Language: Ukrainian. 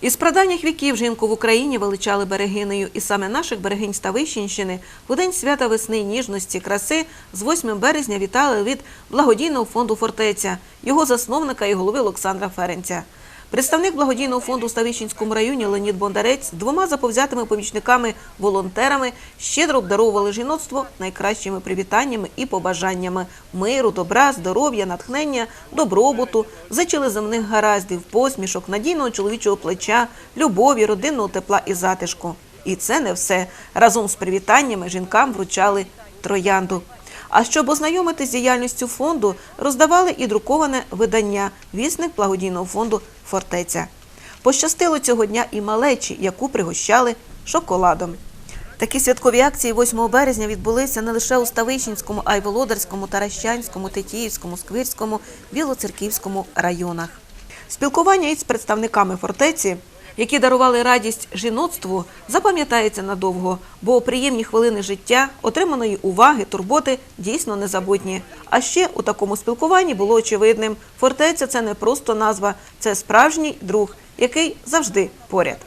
Із прадавніх віків жінку в Україні величали берегинею, і саме наших берегинь Ставищенщини у день свята весни, ніжності, краси з 8 березня вітали від благодійного фонду Фортеця, його засновника і голови Олександра Ференця. Представник благодійного фонду у Ставищенському районі Леонід Бондарець двома заповзятими помічниками-волонтерами щедро обдаровували жіноцтво найкращими привітаннями і побажаннями миру, добра, здоров'я, натхнення, добробуту, зичили земних гараздів, посмішок, надійного чоловічого плеча, любові, родинного тепла і затишку. І це не все. Разом з привітаннями жінкам вручали троянду. А щоб ознайомитись з діяльністю фонду, роздавали і друковане видання Вісник благодійного фонду Фортеця. Пощастило цього дня і малечі, яку пригощали шоколадом. Такі святкові акції 8 березня відбулися не лише у Ставищенському, а й Володарському, Таращанському, Тетіївському, Сквирському, Білоцерківському районах. Спілкування із представниками фортеці, які дарували радість жіноцтву, запам'ятається надовго, бо приємні хвилини життя, отриманої уваги, турботи дійсно незабутні. А ще у такому спілкуванні було очевидним: фортеця це не просто назва, це справжній друг, який завжди поряд.